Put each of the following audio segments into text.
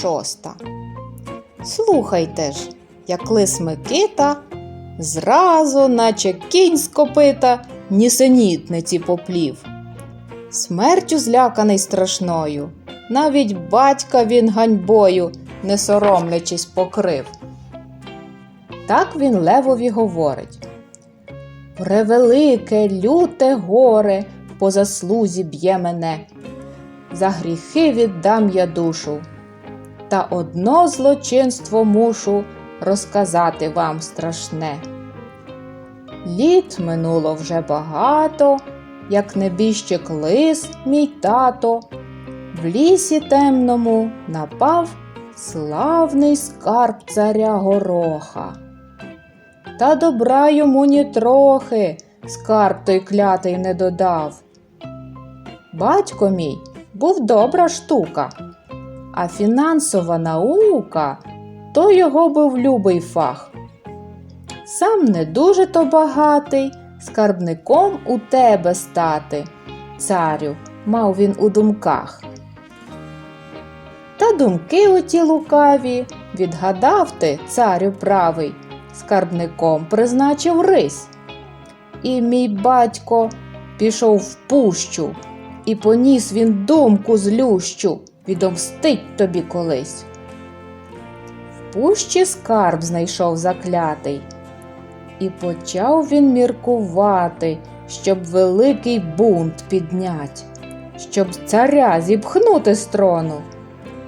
шоста. Слухайте ж, як лис Микита, зразу, наче кінь з копита, нісенітниці поплів. Смертю зляканий страшною, навіть батька він ганьбою, не соромлячись, покрив. Так він левові говорить. Превелике, люте горе по заслузі б'є мене. За гріхи віддам я душу. Та одно злочинство мушу розказати вам страшне. Літ минуло вже багато, як небіжчик лис, мій тато. В лісі темному напав славний скарб царя гороха. Та добра йому ні трохи, скарб той клятий не додав. Батько мій був добра штука, а фінансова наука то його був любий фах. Сам не дуже то багатий, скарбником у тебе стати, царю, мав він у думках. Та думки оті лукаві, відгадав ти, царю правий, скарбником призначив рись. І мій батько пішов в пущу, і поніс він думку злющу, відомстить тобі колись. В пущі скарб знайшов заклятий, і почав він міркувати, щоб великий бунт піднять, щоб царя зіпхнути з трону,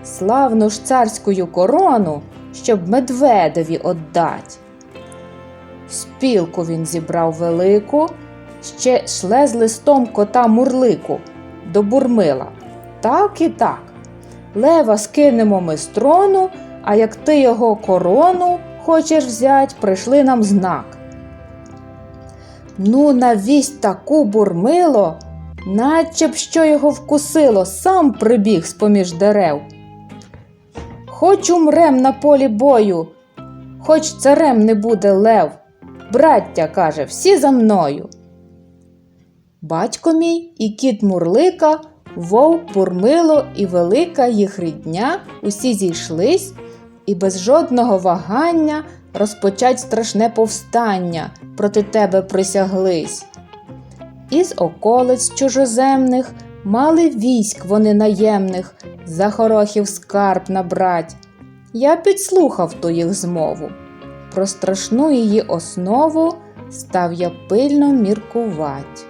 славну ж царську корону, щоб медведеві отдать. Спілку він зібрав велику, ще шле з листом кота мурлику до бурмила. Так і так. Лева скинемо ми з трону, а як ти його корону хочеш взять, прийшли нам знак. Ну, навість таку бурмило, наче б що його вкусило, сам прибіг з поміж дерев. Хоч умрем на полі бою, хоч царем не буде лев. Браття, каже, всі за мною. Батько мій і кіт Мурлика, вовк Бурмило і велика їх рідня усі зійшлись і без жодного вагання розпочать страшне повстання проти тебе присяглись. Із околиць чужоземних мали військ вони наємних, за хорохів скарб набрать. Я підслухав ту їх змову. Про страшну її основу став я пильно міркувать.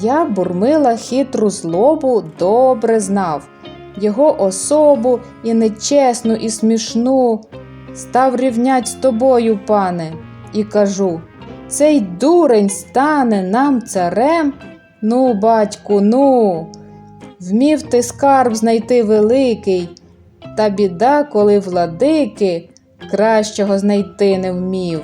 Я бурмила хитру злобу добре знав, його особу і нечесну, і смішну. Став рівнять з тобою, пане, і кажу цей дурень стане нам царем. Ну, батьку, ну, вмів ти скарб знайти великий, та біда, коли владики кращого знайти не вмів.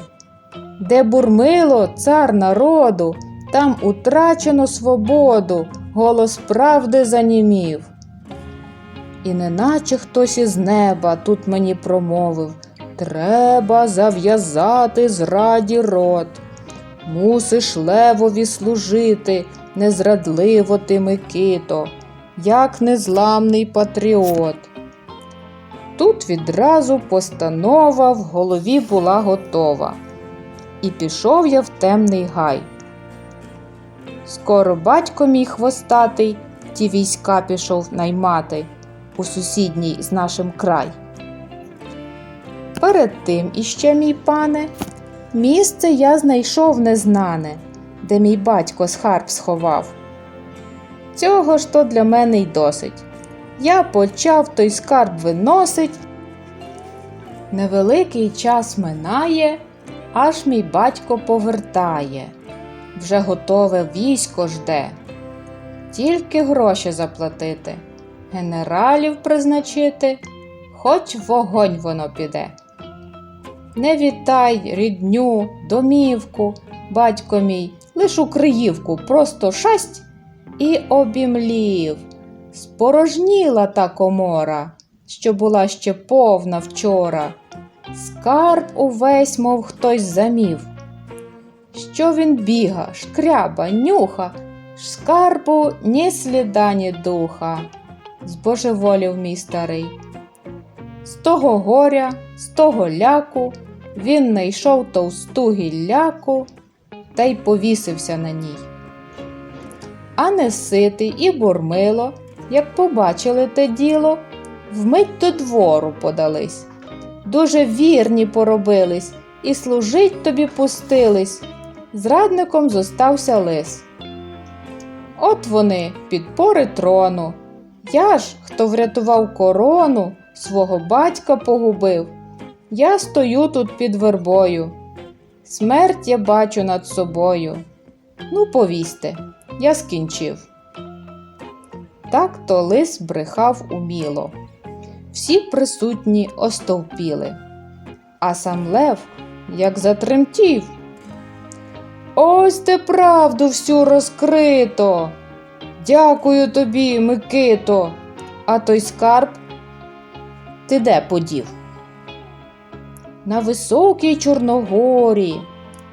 Де бурмило цар народу, там утрачено свободу, голос правди занімів. І неначе хтось із неба тут мені промовив Треба зав'язати зраді рот. Мусиш левові служити, незрадливо ти Микито, як незламний патріот. Тут відразу постанова в голові була готова, і пішов я в темний гай. Скоро батько мій хвостатий ті війська пішов наймати у сусідній з нашим край. Перед тим іще, мій пане, місце я знайшов незнане, де мій батько скарб сховав. Цього ж то для мене й досить. Я почав той скарб виносить. Невеликий час минає, аж мій батько повертає. Вже готове військо жде. Тільки гроші заплатити, генералів призначити, хоч вогонь воно піде. Не вітай рідню, домівку, батько мій, лиш у Криївку, просто шасть і обімлів. Спорожніла та комора, що була ще повна вчора. Скарб увесь, мов хтось замів. Що він біга, шкряба, нюха, скарбу ні сліда, ні духа. Збожеволів мій старий, З того горя, з того ляку він найшов товсту гілляку та й повісився на ній. А неситий і бурмило, як побачили те діло, вмить до двору подались. Дуже вірні поробились і служить тобі пустились. Зрадником зостався лис. От вони, підпори трону. Я ж, хто врятував корону, свого батька погубив. Я стою тут під вербою. Смерть я бачу над собою. Ну, повісьте, я скінчив. Так то лис брехав уміло. Всі присутні остовпіли. А сам Лев як затремтів. Ось те правду всю розкрито. Дякую тобі, Микито. А той скарб ти де подів? На високій Чорногорі,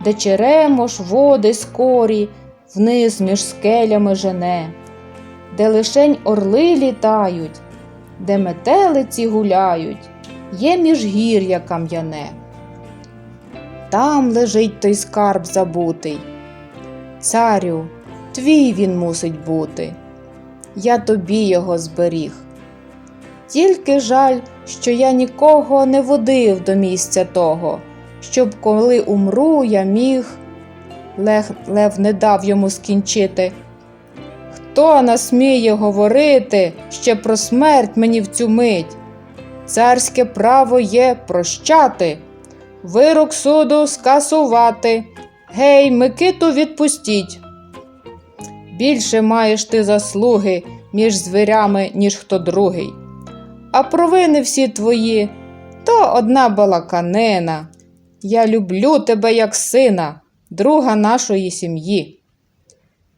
де черемош води скорі, вниз між скелями жене, де лишень орли літають, де метелиці гуляють, є міжгір'я кам'яне. Там лежить той скарб забутий. Царю, твій він мусить бути. Я тобі його зберіг. Тільки жаль, що я нікого не водив до місця того, щоб коли умру, я міг. Лев, Лев не дав йому скінчити. Хто насміє говорити ще про смерть мені в цю мить? Царське право є прощати, вирок суду скасувати. Гей, Микиту відпустіть. Більше маєш ти заслуги між звірями, ніж хто другий. А провини всі твої то одна балаканина. Я люблю тебе як сина, друга нашої сім'ї.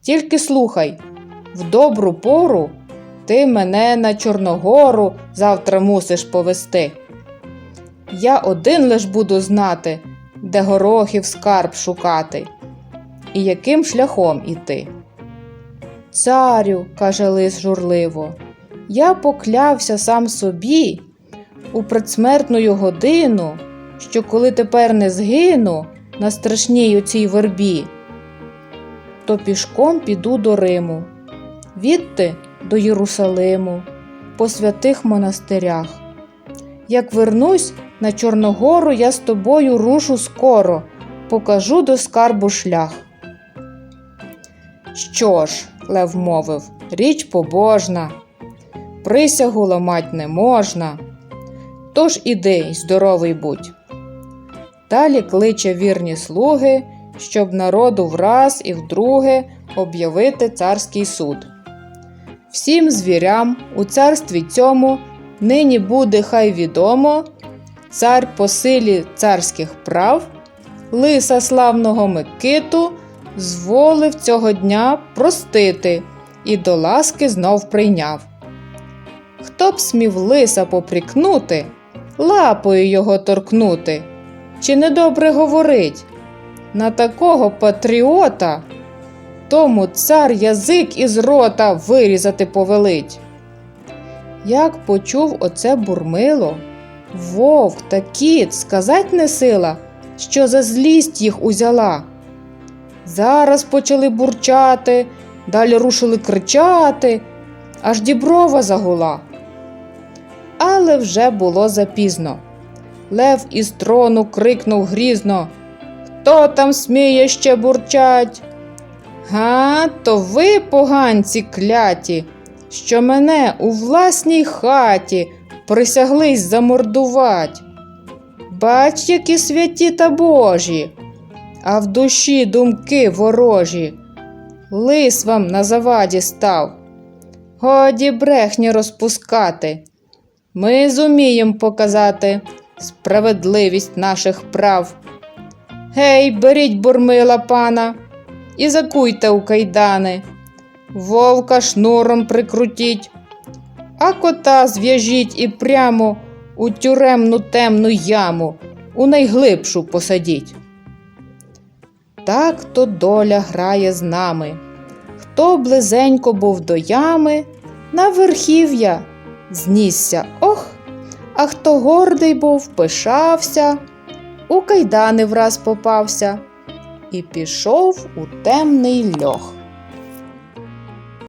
Тільки слухай, в добру пору ти мене на Чорногору завтра мусиш повести. Я один лиш буду знати, де горохів скарб шукати, і яким шляхом іти. Царю, каже лис журливо, я поклявся сам собі у предсмертну годину, що коли тепер не згину на страшній у цій вербі, то пішком піду до Риму, відти до Єрусалиму, по святих монастирях. Як вернусь на Чорногору, я з тобою рушу скоро, покажу до скарбу шлях. Що ж, Лев мовив, річ побожна, присягу ламать не можна. Тож іди й здоровий будь. Далі кличе вірні слуги, щоб народу враз і вдруге об'явити царський суд. Всім звірям у царстві цьому нині буде хай відомо, цар по силі царських прав, лиса славного Микиту зволив цього дня простити і до ласки знов прийняв. Хто б смів лиса попрікнути, лапою його торкнути, чи недобре говорить? На такого патріота тому цар язик із рота вирізати повелить. Як почув оце бурмило, вовк та кіт сказать не сила, що за злість їх узяла. Зараз почали бурчати, далі рушили кричати, аж діброва загула. Але вже було запізно. Лев із трону крикнув грізно Хто там сміє ще бурчать? Га, то ви, поганці кляті, що мене у власній хаті присяглись замордувать. Бач, які святі та божі, а в душі думки ворожі. Лис вам на заваді став. Годі брехні розпускати. Ми зумієм показати справедливість наших прав. Гей, беріть бурмила пана і закуйте у кайдани, вовка шнуром прикрутіть, а кота зв'яжіть і прямо у тюремну темну яму, у найглибшу посадіть. Так то доля грає з нами. Хто близенько був до ями, на верхів'я знісся ох, А хто гордий був, пишався, у кайдани враз попався і пішов у темний льох.